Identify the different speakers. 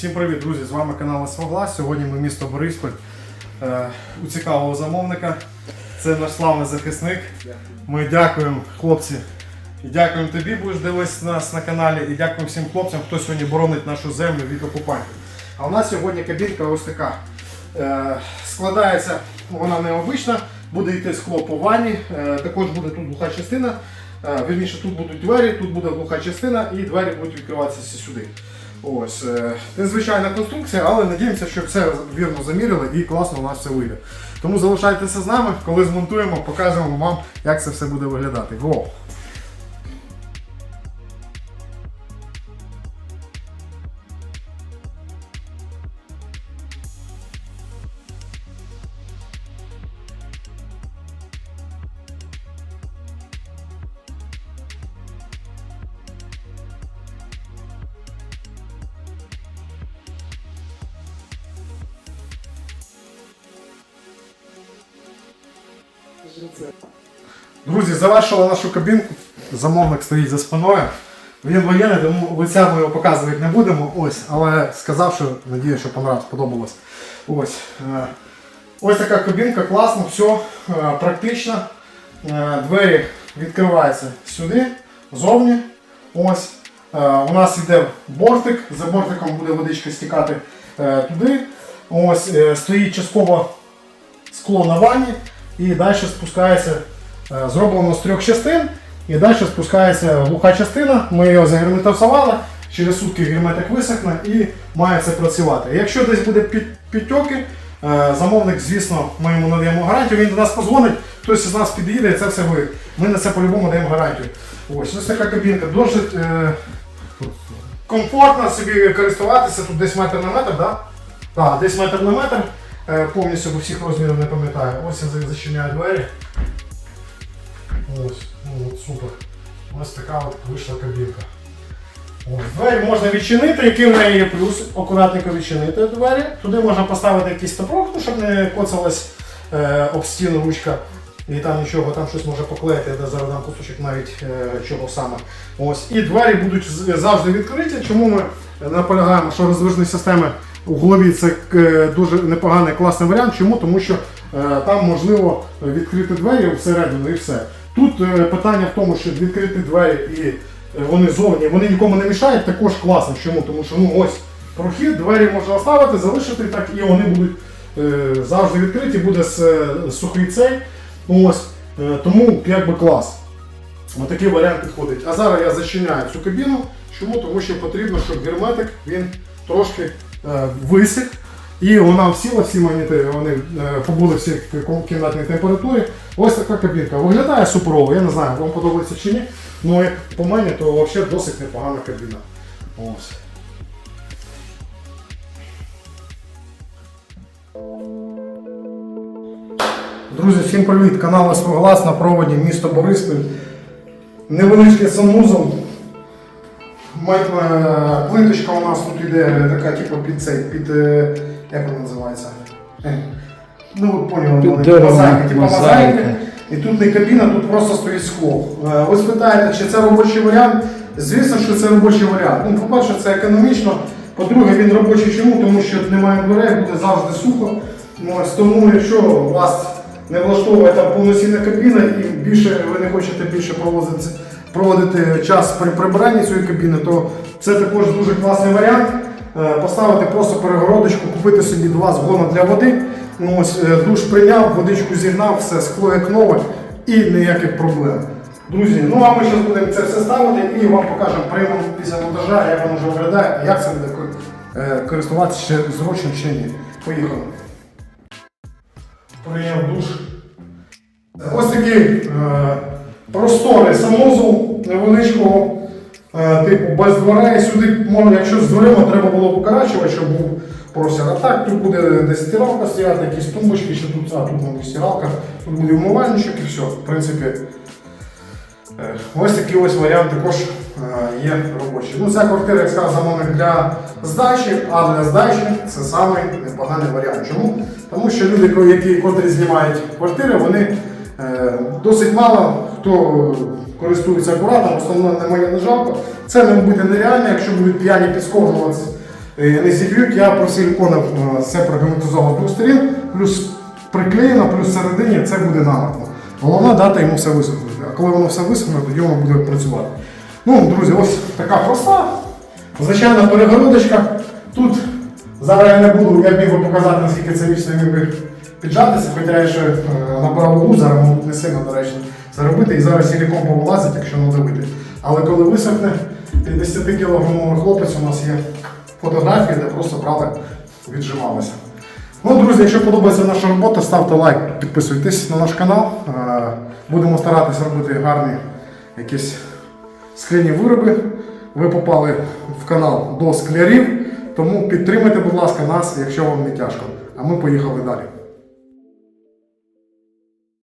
Speaker 1: Всім привіт, друзі! З вами канал Своглас. Сьогодні ми місто Бориспіль е, у цікавого замовника. Це наш славний захисник. Ми дякуємо хлопці. І дякуємо тобі, будеш дивитися нас на каналі. І дякуємо всім хлопцям, хто сьогодні боронить нашу землю від окупантів. А у нас сьогодні кабінка ось така. Е, складається, вона необична, буде йти скло по ванні, е, також буде тут глуха частина. Вірніше, тут будуть двері, тут буде глуха частина і двері будуть відкриватися сюди. Ось, е, незвичайна конструкція, але надіємося, що все вірно замірили і класно у нас все вийде. Тому залишайтеся з нами, коли змонтуємо, покажемо вам, як це все буде виглядати. Го! Друзі, завершили нашу кабінку. Замовник стоїть за спиною. Він воєнний, тому лиця ми його показувати не будемо. Ось, але сказав, що надію, що понравилось, сподобалось. Ось. е, Ось така кабінка, класно, все е, практично. Е, Двері відкриваються сюди, зовні. Ось. У нас йде бортик, за бортиком буде водичка стікати туди. Ось стоїть частково скло на ванні і далі спускається, е, зроблено з трьох частин, і далі спускається глуха частина, ми його загерметизували, через сутки герметик висохне і має це працювати. Якщо десь буде підтьоки, е, замовник, звісно, ми йому надаємо гарантію, він до нас позвонить, хтось із нас під'їде і це все вирішить. Ми на це по-любому даємо гарантію. Ось ось така кабінка, досить е, комфортно собі користуватися, тут десь метр на метр, да? Так, десь метр на метр. Е, Повністю бо всіх розмірів не пам'ятаю. Ось я зачиняю двері. Ось, ну, от супер. Ось така от вийшла кабінка. Ось, двері можна відчинити, який в неї є плюс. Акуратненько відчинити двері. Туди можна поставити якийсь топорок, ну, щоб не коцалась е, об стіну ручка. І там нічого, там щось може поклеїти, я зараз дам кусочок навіть е, чого саме. Ось. І двері будуть завжди відкриті. Чому ми наполягаємо, що роздвижні системи у голові це е, дуже непоганий класний варіант. Чому? Тому що е, там можливо відкрити двері всередину і все. Тут е, питання в тому, що відкрити двері і вони зовні, вони нікому не мішають, також класно. Чому? Тому що ну ось прохід, двері можна оставити, залишити так, і вони будуть завжди відкриті, буде сухий цей. Ось. Тому якби клас. Отакий варіант підходить. А зараз я зачиняю цю кабіну. Чому? Тому що потрібно, щоб герметик він трошки висих. І вона всіла, всі монітори, вони е, побули всі в кімнатній температурі. Ось така кабінка. Виглядає суперово, я не знаю, вам подобається чи ні. Ну як по мені, то взагалі досить непогана кабіна. Ось. Друзі, всім привіт! Канал Своглас на проводі місто Бориспіль. Невеличкий санузел. Е, Плиточка у нас тут іде така, типу, під цей, під. е, як вона називається? Е, Ну, ви поняли,
Speaker 2: Під
Speaker 1: мозаїки, типу
Speaker 2: мозаїки.
Speaker 1: І тут не кабіна, тут просто стоїть скло. Е, Ви спитаєте, чи це робочий варіант? Звісно, що це робочий варіант. Ну, по-перше, це економічно. По-друге, він робочий чому? Тому що немає дверей, буде завжди сухо. Ну, Ось тому, якщо вас не влаштовує там повноцінна кабіна і більше ви не хочете більше проводити, проводити час при прибиранні цієї кабіни, то це також дуже класний варіант. Е, Поставити просто перегородочку, купити собі два згона для води. Ну, ось, е, душ прийняв, водичку зігнав, все, скло як нове і ніяких проблем. Друзі, ну а ми зараз будемо це все ставити і вам покажемо прямо після монтажа, як воно вже виглядає як це буде е, користуватися ще зручно чи ні. Поїхали. Прийняв душ. Ось такий е, просторий санузел невеличкого, е, типу без дверей. Сюди, якщо з дверима треба було покарачувати, щоб був простір. А так тут буде десь стиралка стояти, якісь тумбочки, ще тут, а тут мабуть стиралка, тут буде умивальничок і все. В принципі, е, ось такий ось варіант також е, є робочий. Ну, ця квартира, як сказав замовник для здачі, а для здачі це самий непоганий варіант. Чому? Тому що люди, які котрі знімають квартири, вони досить мало хто користується акуратом, в основному на моє не жалко. Це не буде нереально, якщо будуть п'яні підсковуватися е, не зіб'ють, я про силікон е, це прогерметизував двох сторін, плюс приклеєно, плюс всередині це буде намертво. Головне дати йому все висохнути. А коли воно все висохне, тоді воно буде працювати. Ну, друзі, ось така проста. Звичайна перегородочка. Тут зараз я не буду, я міг би показати, наскільки це вічно міг би піджатися, хоча я ще е, набрав зараз не сильно доречно це робити. І зараз силікон повилазить, якщо надавити. Але коли висохне, 50 кілограмовий хлопець у нас є фотографії, де просто брали, віджималися. Ну, друзі, якщо подобається наша робота, ставте лайк, підписуйтесь на наш канал. Е, Будемо старатися робити гарні якісь скляні вироби. Ви попали в канал до склярів, тому підтримайте, будь ласка, нас, якщо вам не тяжко. А ми поїхали далі.